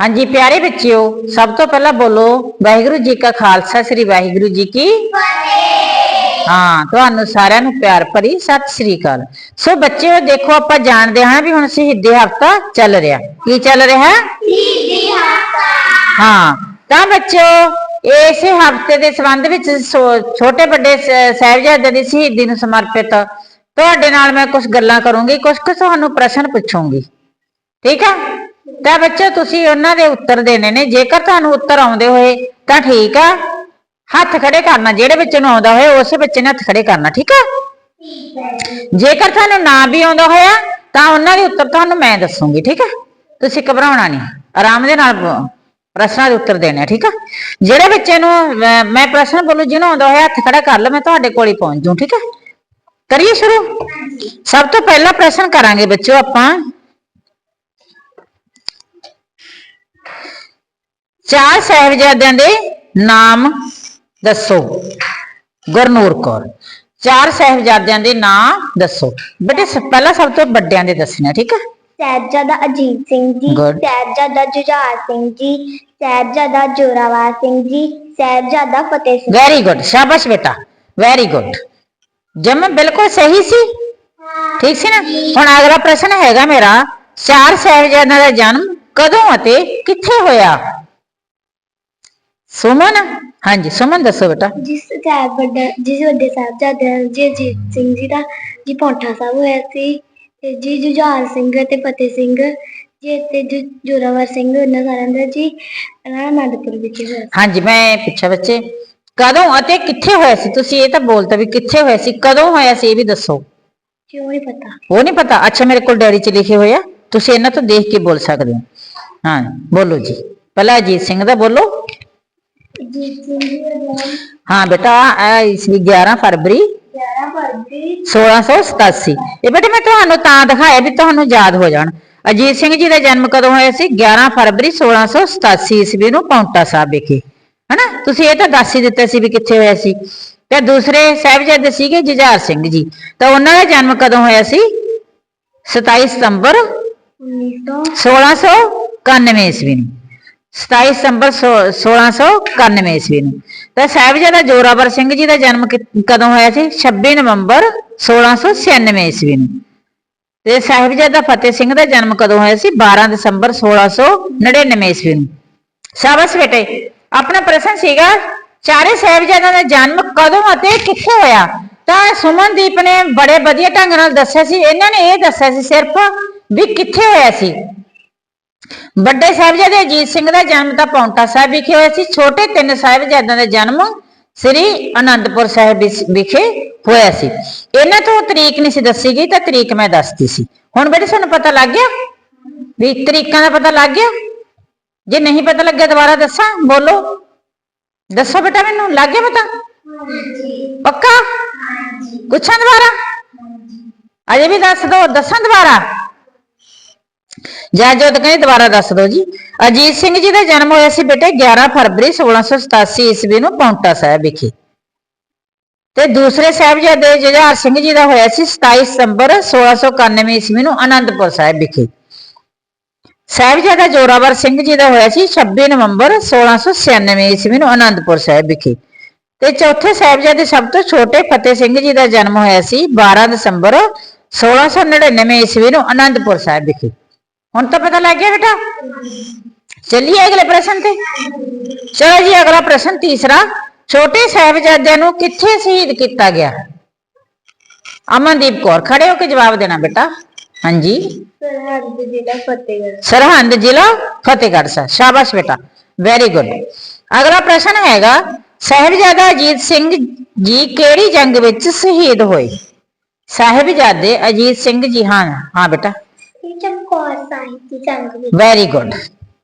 ਹਾਂਜੀ ਪਿਆਰੇ ਬੱਚਿਓ ਸਭ ਤੋਂ ਪਹਿਲਾਂ ਬੋਲੋ ਵਾਹਿਗੁਰੂ ਜੀ ਕਾ ਖਾਲਸਾ ਸ੍ਰੀ ਵਾਹਿਗੁਰੂ ਜੀ ਕੀ ਹਾਂ ਤੁਹਾਨੂੰ ਸਾਰਿਆਂ ਨੂੰ ਪਿਆਰ ਭਰੀ ਸਤਿ ਸ੍ਰੀ ਅਕਾਲ। ਸੋ ਬੱਚਿਓ ਦੇਖੋ ਆਪਾਂ ਜਾਣਦੇ ਹਾਂ ਵੀ ਹੁਣ ਸ਼ਹੀਦੀ ਹਫਤਾ ਚੱਲ ਰਿਹਾ। ਕੀ ਚੱਲ ਰਿਹਾ? ਹਾਂ ਤਾਂ ਬੱਚਿਓ ਇਸੇ ਹਫ਼ਤੇ ਦੇ ਸੰਬੰਧ ਵਿੱਚ ਛੋਟੇ ਵੱਡੇ ਸਾਹਿਬਜ਼ਾਦਿਆਂ ਦੀ ਸ਼ਹੀਦੀ ਨੂੰ ਸਮਰਪਿਤ ਤੁਹਾਡੇ ਨਾਲ ਮੈਂ ਕੁਝ ਗੱਲਾਂ ਕਰੂੰਗੀ ਕੁਝ ਕੁ ਤੁਹਾਨੂੰ ਪ੍ਰਸ਼ਨ ਪੁੱਛੂੰਗੀ। ਠੀਕ ਆ ਤਾਂ ਬੱਚੋ ਤੁਸੀਂ ਉਹਨਾਂ ਦੇ ਉੱਤਰ ਦੇਣੇ ਨੇ। ਜੇਕਰ ਤੁਹਾਨੂੰ ਉੱਤਰ ਆਉਂਦੇ ਹੋਏ ਤਾਂ ਠੀਕ ਆ। ਹੱਥ ਖੜੇ ਕਰਨਾ ਜਿਹੜੇ ਬੱਚੇ ਨੂੰ ਆਉਂਦਾ ਹੋਏ ਉਸੇ ਬੱਚੇ ਨੇ ਹੱਥ ਖੜੇ ਕਰਨਾ ਠੀਕ ਆ? ਜੇਕਰ ਤੁਹਾਨੂੰ ਨਾ ਵੀ ਆਉਂਦਾ ਹੋਇਆ ਤਾਂ ਉਹਨਾਂ ਦੇ ਉੱਤਰ ਤੁਹਾਨੂੰ ਮੈਂ ਦੱਸੂਗੀ ਠੀਕ ਆ? ਤੁਸੀਂ ਘਬਰਾਉਣਾ ਨਹੀਂ। ਆਰਾਮ ਦੇ ਨਾਲ ਪ੍ਰਸ਼ਨਾਂ ਦੇ ਉੱਤਰ ਦੇਣੇ ਆ, ਠੀਕ ਆ? ਜਿਹੜੇ ਬੱਚੇ ਨੂੰ ਮੈਂ ਪ੍ਰਸ਼ਨ ਬੋਲੂ ਜਿਹਨੂੰ ਆਉਂਦਾ ਹੋਇਆ ਹੱਥ ਖੜਾ ਕਰ ਲਓ ਮੈਂ ਤੁਹਾਡੇ ਕੋਲ ਹੀ ਪਹੁੰਚ ਜੂ ਠੀਕ ਆ? ਕਰੀਏ ਸ਼ੁਰੂ? ਸਭ ਤੋਂ ਪਹਿਲਾ ਪ੍ਰਸ਼ਨ ਕਰਾਂਗੇ ਬੱਚਿਓ ਆਪਾਂ। ਚਾਰ ਸਾਹਿਬਜ਼ਾਦਿਆਂ ਦੇ ਨਾਮ ਦੱਸੋ। ਗੁਰਨੂਰ ਕੌਰ। ਚਾਰ ਸਾਹਿਬਜ਼ਾਦਿਆਂ ਦੇ ਨਾਮ ਦੱਸੋ। ਬੇਟੇ ਪਹਿਲਾਂ ਸਭ ਤੋਂ ਵੱਡਿਆਂ ਦੇ ਦੱਸਣਾ ਠੀਕ ਹੈ Sahibzada Ajit Singh ji Good. Sahibzada Jujhar Singh ji Sahibzada Zorawar Singh ji Sahibzada Fateh Singh very good ਸ਼ਾਬਾਸ਼ ਬੇਟਾ। ਵੈਰੀ ਗੁੱਡ ਜਮ ਬਿਲਕੁਲ ਸਹੀ ਸੀ। ਠੀਕ ਸੀ ਨਾ? ਹੁਣ ਅਗਲਾ ਪ੍ਰਸ਼ਨ ਹੈਗਾ ਮੇਰਾ। ਚਾਰ ਸਾਹਿਬਜ਼ਾਦਿਆਂ ਦਾ ਜਨਮ ਕਦੋਂ ਅਤੇ ਕਿੱਥੇ ਹੋਇਆ? ਸੁਮਨ? ਹਾਂਜੀ ਸੁਮਨ ਦੱਸੋ ਬੇਟਾ। ਜਿਸ ਸਾਹਿਬ ਵੱਡਾ ਜਿਸ ਵੱਡੇ ਸਾਹਿਬਜ਼ਾਦਾ ਜੀ ਅਜੀਤ ਸਿੰਘ ਜੀ ਦਾ ਜੀ ਪੌਂਠਾ ਸਾਹਿਬ ਹੋਇਆ ਸੀ ਤੇ ਜੀ ਜੁਝਾਰ ਸਿੰਘ ਤੇ ਫਤਿਹ ਸਿੰਘ ਜੀ ਤੇ ਜੋ- ਜੋਰਾਵਰ ਸਿੰਘ ਉਹਨਾਂ ਸਾਰਿਆਂ ਦਾ ਜੀ ਇਹਨਾਂ ਅਨੰਦਪੁਰ ਵਿਖੇ ਹੋਇਆ ਸੀ। ਹਾਂਜੀ ਮੈਂ ਪੁੱਛਿਆ ਬੱਚੇ ਕਦੋਂ ਅਤੇ ਕਿੱਥੇ ਹੋਇਆ ਸੀ? ਤੁਸੀਂ ਇਹ ਤਾਂ ਬੋਲਤਾ ਵੀ ਕਿੱਥੇ ਹੋਇਆ ਸੀ ਕਦੋਂ ਹੋਇਆ ਸੀ ਇਹ ਵੀ ਦੱਸੋ। ਕਿਉਂ ਨਹੀਂ ਪਤਾ। ਉਹ ਨਹੀਂ ਪਤਾ? ਅੱਛਾ ਮੇਰੇ ਕੋਲ ਡਾਇਰੀ 'ਚ ਲਿਖੇ ਹੋਏ ਆ। ਤੁਸੀਂ ਇਹਨਾਂ ਤੋਂ ਦੇਖ ਕੇ ਬੋਲ ਸਕਦੇ ਹੋ। ਹਾਂ ਬੋਲੋ ਜੀ। ਪਹਿਲਾਂ ਅਜੀਤ ਸਿੰਘ ਦਾ ਬੋਲੋ। ਅਜੀਤ ਸਿੰਘ ਜੀ ਦਾ ਜਨਮ ਹਾਂ ਬੇਟਾ ਇਹ ਇਸ ਵੀ 11 ਫਰਵਰੀ। 11 ਫਰਵਰੀ 1687 ਇਹ ਬੇਟੇ ਮੈਂ ਤੁਹਾਨੂੰ ਤਾਂ ਦਿਖਾਇਆ ਵੀ ਤੁਹਾਨੂੰ ਯਾਦ ਹੋ ਜਾਣ। ਅਜੀਤ ਸਿੰਘ ਜੀ ਦਾ ਜਨਮ ਕਦੋਂ ਹੋਇਆ ਸੀ? 11 ਫਰਵਰੀ 1687 ਈਸਵੀ ਨੂੰ ਪੌਂਟਾ ਸਾਹਿਬ ਵਿਖੇ। ਹਨਾ? ਤੁਸੀਂ ਇਹ ਤਾਂ ਦੱਸ ਹੀ ਦਿੱਤਾ ਸੀ ਵੀ ਕਿੱਥੇ ਹੋਇਆ ਸੀ। ਤੇ ਦੂਸਰੇ ਸਾਹਿਬਜ਼ਾਦੇ ਸੀਗੇ ਜੁਝਾਰ ਸਿੰਘ ਜੀ। ਤਾਂ ਉਹਨਾਂ ਦਾ ਜਨਮ ਕਦੋਂ ਹੋਇਆ ਸੀ? 27 ਸਤੰਬਰ 1900 1691 ਈਸਵੀ ਨੂੰ। 27 ਸਤੰਬਰ ਸੋ- 1691 ਈਸਵੀ ਨੂੰ। ਤਾਂ ਸਾਹਿਬਜ਼ਾਦਾ ਜੋਰਾਵਰ ਸਿੰਘ ਜੀ ਦਾ ਜਨਮ ਕਦੋਂ ਹੋਇਆ ਸੀ? 26 ਨਵੰਬਰ 1696 ਈਸਵੀ ਨੂੰ। ਤੇ ਸਾਹਿਬਜ਼ਾਦਾ ਫਤਿਹ ਸਿੰਘ ਦਾ ਜਨਮ ਕਦੋਂ ਹੋਇਆ ਸੀ? 12 ਦਸੰਬਰ 1699 ਈਸਵੀ ਨੂੰ। ਸ਼ਾਬਾਸ਼ ਬੇਟੇ, ਆਪਣਾ ਪ੍ਰਸ਼ਨ ਸੀਗਾ, ਚਾਰੇ ਸਾਹਿਬਜ਼ਾਦਿਆਂ ਦਾ ਜਨਮ ਕਦੋਂ ਅਤੇ ਕਿੱਥੇ ਹੋਇਆ? ਤਾਂ ਸੁਮਨਦੀਪ ਨੇ ਬੜੇ ਵਧੀਆ ਢੰਗ ਨਾਲ ਦੱਸਿਆ ਸੀ। ਇਹਨਾਂ ਨੇ ਇਹ ਦੱਸਿਆ ਸੀ ਸਿਰਫ ਵੀ ਕਿੱਥੇ ਹੋਇਆ ਸੀ? ਵੱਡੇ ਸਾਹਿਬਜ਼ਾਦੇ ਅਜੀਤ ਸਿੰਘ ਦਾ ਜਨਮ ਤਾਂ ਪੌਂਟਾ ਸਾਹਿਬ ਵਿਖੇ ਹੋਇਆ ਸੀ। ਛੋਟੇ ਤਿੰਨ ਸਾਹਿਬਜ਼ਾਦਿਆਂ ਦਾ ਜਨਮ ਸ੍ਰੀ ਅਨੰਦਪੁਰ ਸਾਹਿਬ ਵਿਖੇ ਹੋਇਆ ਸੀ। ਇਹਨਾਂ ਤੋਂ ਤਰੀਕ ਨਹੀਂ ਸੀ ਦੱਸੀ ਗਈ, ਤਾਂ ਤਰੀਕ ਮੈਂ ਦੱਸਦੀ ਸੀ। ਹੁਣ ਬੇਟੇ, ਤੁਹਾਨੂੰ ਪਤਾ ਲੱਗ ਗਿਆ? ਵੀ ਤਰੀਕਾਂ ਦਾ ਪਤਾ ਲੱਗ ਗਿਆ? ਜੇ ਨਹੀਂ ਪਤਾ ਲੱਗਿਆ ਦੁਬਾਰਾ ਦੱਸਾਂ? ਬੋਲੋ। ਦੱਸੋ ਬੇਟਾ ਮੈਨੂੰ, ਲੱਗ ਗਿਆ ਪਤਾ? ਪੱਕਾ? ਪੁੱਛਾਂ ਦੁਬਾਰਾ? ਅਜੇ ਵੀ ਦੱਸ ਦੋ, ਦੱਸਾਂ ਦੁਬਾਰਾ? ਜਾਂ ਜੋ ਕਹਿੰਦੇ, ਦੁਬਾਰਾ ਦੱਸ ਦਿਓ ਜੀ। ਅਜੀਤ ਸਿੰਘ ਜੀ ਦਾ ਜਨਮ ਹੋਇਆ ਸੀ ਬੇਟੇ 11 ਫਰਵਰੀ 1687 ਈਸਵੀ ਨੂੰ ਪੌਂਟਾ ਸਾਹਿਬ ਵਿਖੇ। ਤੇ ਦੂਸਰੇ ਸਾਹਿਬਜ਼ਾਦੇ ਜੁਝਾਰ ਸਿੰਘ ਜੀ ਦਾ ਹੋਇਆ ਸੀ 27 ਸਤੰਬਰ 1691 ਈਸਵੀ ਨੂੰ ਅਨੰਦਪੁਰ ਸਾਹਿਬ ਵਿਖੇ। ਸਾਹਿਬਜ਼ਾਦਾ ਜੋਰਾਵਰ ਸਿੰਘ ਜੀ ਦਾ ਹੋਇਆ ਸੀ 26 ਨਵੰਬਰ 1696 ਈਸਵੀ ਨੂੰ ਅਨੰਦਪੁਰ ਸਾਹਿਬ ਵਿਖੇ। ਤੇ ਚੌਥੇ ਸਾਹਿਬਜ਼ਾਦੇ ਸਭ ਤੋਂ ਛੋਟੇ ਫਤਿਹ ਸਿੰਘ ਜੀ ਦਾ ਜਨਮ ਹੋਇਆ ਸੀ 12 ਦਸੰਬਰ 1699 ਈਸਵੀ ਨੂੰ ਅਨੰਦਪੁਰ ਸਾਹਿਬ ਵਿਖੇ। ਹੁਣ ਤਾਂ ਪਤਾ ਲੱਗ ਗਿਆ ਬੇਟਾ। ਚੱਲੀਏ ਅਗਲੇ ਪ੍ਰਸ਼ਨ ਤੇ। ਚਲੋ ਜੀ, ਅਗਲਾ ਪ੍ਰਸ਼ਨ ਤੀਸਰਾ। ਛੋਟੇ ਸਾਹਿਬਜ਼ਾਦਿਆਂ ਨੂੰ ਕਿੱਥੇ ਸ਼ਹੀਦ ਕੀਤਾ ਗਿਆ? ਅਮਨਦੀਪ ਕੌਰ, ਖੜੇ ਹੋ ਕੇ ਜਵਾਬ ਦੇਣਾ ਬੇਟਾ। ਹਾਂਜੀ। ਸਰਹੱਦ ਜ਼ਿਲ੍ਹਾ ਫਤਿਹਗੜ੍ਹ ਸਰਹੰਦ ਜ਼ਿਲ੍ਹਾ ਫਤਿਹਗੜ੍ਹ ਸਾਹਿਬ। ਸ਼ਾਬਾਸ਼ ਬੇਟਾ। ਵੈਰੀ ਗੁੱਡ ਅਗਲਾ ਪ੍ਰਸ਼ਨ ਹੈਗਾ, ਸਾਹਿਬਜ਼ਾਦਾ ਅਜੀਤ ਸਿੰਘ ਜੀ ਕਿਹੜੀ ਜੰਗ ਵਿੱਚ ਸ਼ਹੀਦ ਹੋਏ? ਸਾਹਿਬਜ਼ਾਦੇ ਅਜੀਤ ਸਿੰਘ ਜੀ, ਹਾਂ ਹਾਂ ਬੇਟਾ। ਇਹ ਚਮਕੌਰ ਸਾਹਿਬ ਦੀ ਜੰਗ ਵਿੱਚ ਵੈਰੀ ਗੁੱਡ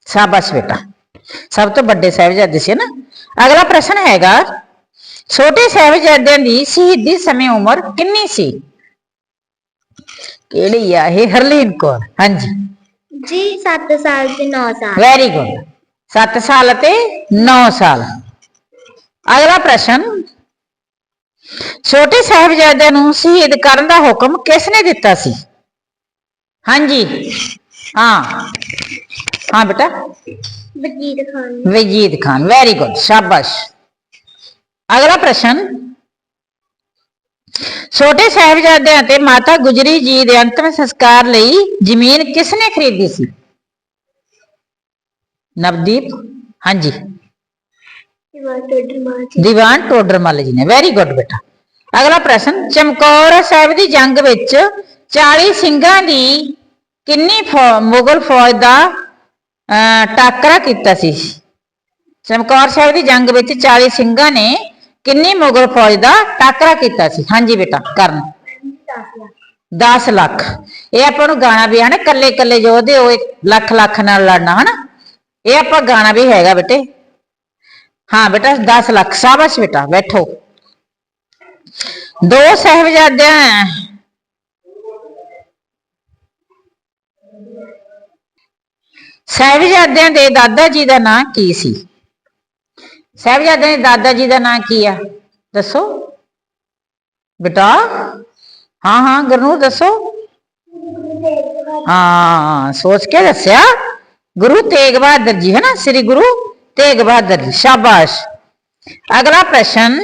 ਸ਼ਾਬਾਸ਼ ਬੇਟਾ। ਸਭ ਤੋਂ ਵੱਡੇ ਸਾਹਿਬਜ਼ਾਦੇ ਸੀ ਨਾ। ਅਗਲਾ ਪ੍ਰਸ਼ਨ ਹੈਗਾ ਛੋਟੇ ਸਾਹਿਬਜ਼ਾਦਿਆਂ ਦੀ ਸ਼ਹੀਦੀ ਸਮੇਂ ਉਮਰ ਕਿੰਨੀ ਸੀ? ਕਿਹੜੀ ਆ ਇਹ? ਹਰਲੀਨ ਕੌਰ। ਹਾਂਜੀ। ਜੀ 7 ਸਾਲ ਤੇ 9 ਸਾਲ। ਵੈਰੀ ਗੁੱਡ 7 ਸਾਲ ਅਤੇ 9 ਸਾਲ। ਅਗਲਾ ਪ੍ਰਸ਼ਨ ਛੋਟੇ ਸਾਹਿਬਜ਼ਾਦਿਆਂ ਨੂੰ ਸ਼ਹੀਦ ਕਰਨ ਦਾ ਹੁਕਮ ਕਿਸ ਨੇ ਦਿੱਤਾ ਸੀ? ਹਾਂਜੀ। ਹਾਂ। ਹਾਂ ਬੇਟਾ। ਵਜੀਦ ਖਾਨ। ਵਜੀਦ ਖਾਨ ਵੈਰੀ ਗੁੱਡ ਸ਼ਾਬਾਸ਼। ਅਗਲਾ ਪ੍ਰਸ਼ਨ। ਛੋਟੇ ਸਾਹਿਬਜ਼ਾਦਿਆਂ ਤੇ ਮਾਤਾ ਗੁਜਰੀ ਜੀ ਦੇ ਅੰਤਮ ਸੰਸਕਾਰ ਲਈ ਜ਼ਮੀਨ ਕਿਸ ਨੇ ਖਰੀਦੀ ਸੀ? ਨਵਦੀਪ ਹਾਂਜੀ। ਦੀਵਾਨ ਟੋਡਰਮੱਲ ਜੀ। ਨੇ ਵੈਰੀ ਗੁੱਡ ਬੇਟਾ। ਅਗਲਾ ਪ੍ਰਸ਼ਨ ਚਮਕੌਰ ਸਾਹਿਬ ਦੀ ਜੰਗ ਵਿੱਚ 40 ਸਿੰਘਾਂ ਦੀ ਕਿੰਨੀ ਫੌ- ਮੁਗਲ ਫੌਜ ਦਾ ਅਹ, ਟਾਕਰਾ ਕੀਤਾ ਸੀ। ਚਮਕੌਰ ਸਾਹਿਬ ਦੀ ਜੰਗ ਵਿੱਚ 40 ਸਿੰਘਾਂ ਨੇ ਕਿੰਨੀ ਮੁਗਲ ਫੌਜ ਦਾ ਟਾਕਰਾ ਕੀਤਾ ਸੀ। ਹਾਂਜੀ ਬੇਟਾ ਕਰਨ। 10 ਲੱਖ। ਇਹ ਆਪਾਂ ਨੂੰ ਗਾਣਾ ਵੀ ਹੈ ਨਾ ਕੱਲੇ ਕੱਲੇ ਯੋਧੇ ਹੋਏ ਲੱਖ ਲੱਖ ਨਾਲ ਲੜਨਾ ਹਨਾ? ਇਹ ਆਪਾਂ ਗਾਣਾ ਵੀ ਹੈਗਾ ਬੇਟੇ। ਹਾਂ ਬੇਟਾ 10 ਲੱਖ। ਸ਼ਾਬਾਸ਼ ਬੇਟਾ ਬੈਠੋ। ਦੋ ਸਹਿਬਜ਼ਾਦਿਆਂ ਸਹਿਬਜ਼ਾਦਿਆਂ ਦੇ ਦਾਦਾ ਜੀ ਦਾ ਨਾਂ ਕੀ ਸੀ? ਸਹਿਬਜ਼ਾਦਿਆਂ ਦੇ ਦਾਦਾ ਜੀ ਦਾ ਨਾਂ ਕੀ ਆ? ਦੱਸੋ। ਬੇਟਾ? ਹਾਂ ਹਾਂ, ਗੁਰਨੂਰ ਦੱਸੋ। ਹਾਂ, ਸੋਚ ਕੇ ਦੱਸਿਆ। ਗੁਰੂ ਤੇਗ ਬਹਾਦਰ ਜੀ ਹੈ ਨਾ ਸ੍ਰੀ ਗੁਰੂ ਤੇਗ ਬਹਾਦਰ ਜੀ, ਸ਼ਾਬਾਸ਼। ਅਗਲਾ ਪ੍ਰਸ਼ਨ।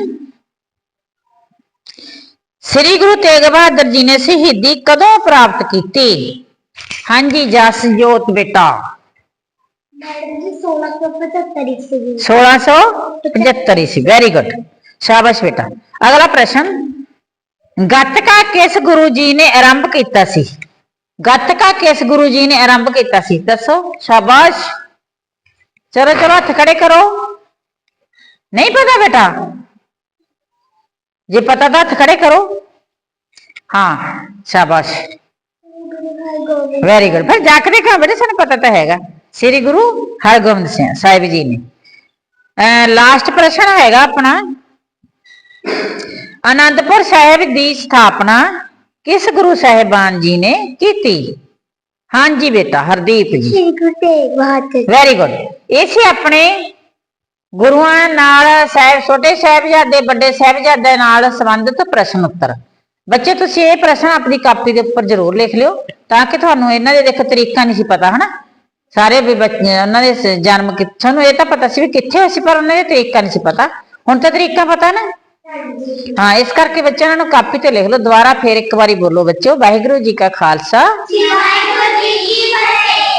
ਸ੍ਰੀ ਗੁਰੂ ਤੇਗ ਬਹਾਦਰ ਜੀ ਨੇ ਸ਼ਹੀਦੀ ਕਦੋਂ ਪ੍ਰਾਪਤ ਕੀਤੀ? ਹਾਂਜੀ ਜਸਜੋਤ ਬੇਟਾ। ਮੈਡਮ ਜੀ 1675 ਈਸਵੀ 1675 ਸੀ ਵੈਰੀ ਗੁੱਡ ਸ਼ਾਬਾਸ਼ ਬੇਟਾ ਅਗਲਾ ਪ੍ਰਸ਼ਨ ਗੱਤਕਾ ਕਿਸ ਗੁਰੂ ਜੀ ਨੇ ਆਰੰਭ ਕੀਤਾ ਸੀ ਗੱਤਕਾ ਕਿਸ ਗੁਰੂ ਜੀ ਨੇ ਆਰੰਭ ਕੀਤਾ ਸੀ ਦੱਸੋ ਸ਼ਾਬਾਸ਼ ਚਲੋ ਚਲੋ ਹੱਥ ਖੜੇ ਕਰੋ ਨਹੀਂ ਪਤਾ ਬੇਟਾ ਜੇ ਪਤਾ ਤਾਂ ਹੱਥ ਖੜੇ ਕਰੋ ਹਾਂ ਸ਼ਾਬਾਸ਼ ਗੁਰੂ ਹਰਗੋਬਿੰਦ ਵੈਰੀ ਗੁੱਡ ਫਿਰ ਜਾ ਕੇ ਦੇਖਾਂ ਬੇਟੇ ਸਾਨੂੰ ਪਤਾ ਤਾਂ ਹੈਗਾ ਸ੍ਰੀ ਗੁਰੂ ਹਰਗੋਬਿੰਦ ਸਿੰਘ ਸਾਹਿਬ ਜੀ ਨੇ। ਲਾਸਟ ਪ੍ਰਸ਼ਨ ਹੈਗਾ ਆਪਣਾ। ਆਨੰਦਪੁਰ ਸਾਹਿਬ ਦੀ ਸਥਾਪਨਾ ਕਿਸ ਗੁਰੂ ਸਾਹਿਬਾਨ ਜੀ ਨੇ ਕੀਤੀ? ਹਾਂਜੀ ਬੇਟਾ ਹਰਦੀਪ ਜੀ। ਸ਼੍ਰੀ ਗੁਰੂ ਤੇਗ ਬਹਾਦਰ। ਵੈਰੀ ਗੁੱਡ ਇਹ ਸੀ ਆਪਣੇ ਗੁਰੂਆਂ ਨਾਲ ਸਾਹਿਬ ਛੋਟੇ ਸਾਹਿਬਜ਼ਾਦੇ ਵੱਡੇ ਸਾਹਿਬਜ਼ਾਦੇ ਨਾਲ ਸੰਬੰਧਿਤ ਪ੍ਰਸ਼ਨ ਉੱਤਰ। ਬੱਚੇ ਤੁਸੀਂ ਇਹ ਪ੍ਰਸ਼ਨ ਆਪਣੀ ਕਾਪੀ ਦੇ ਉੱਪਰ ਜ਼ਰੂਰ ਲਿਖ ਲਿਓ ਤਾਂ ਕਿ ਤੁਹਾਨੂੰ ਇਹਨਾਂ ਦੇ ਦੇਖੋ ਤਰੀਕਾ ਨਹੀਂ ਸੀ ਪਤਾ ਹਨਾ? ਸਾਰੇ ਵੀ ਬੱਚੇ, ਉਹਨਾਂ ਦੇ ਸ- ਜਨਮ ਕਿੱਥੋਂ ਨੂੰ ਇਹ ਤਾਂ ਪਤਾ ਸੀ ਵੀ ਕਿੱਥੇ ਹੋਏ ਸੀ, ਪਰ ਉਹਨਾਂ ਦੇ ਤਰੀਕਾ ਨਹੀਂ ਸੀ ਪਤਾ। ਹੁਣ ਤਾਂ ਤਰੀਕਾ ਪਤਾ ਨਾ। ਹਾਂ, ਇਸ ਕਰਕੇ ਬੱਚਿਆਂ ਉਹਨਾਂ ਨੂੰ ਕਾਪੀ ਤੇ ਲਿਖ ਲਓ, ਦੁਬਾਰਾ ਫੇਰ ਇੱਕ ਵਾਰੀ ਬੋਲੋ ਬੱਚਿਓ, ਵਾਹਿਗੁਰੂ ਜੀ ਕਾ ਖਾਲਸਾ। ਵਾਹਿਗੁਰੂ ਜੀ ਕੀ ਫਤਿਹ।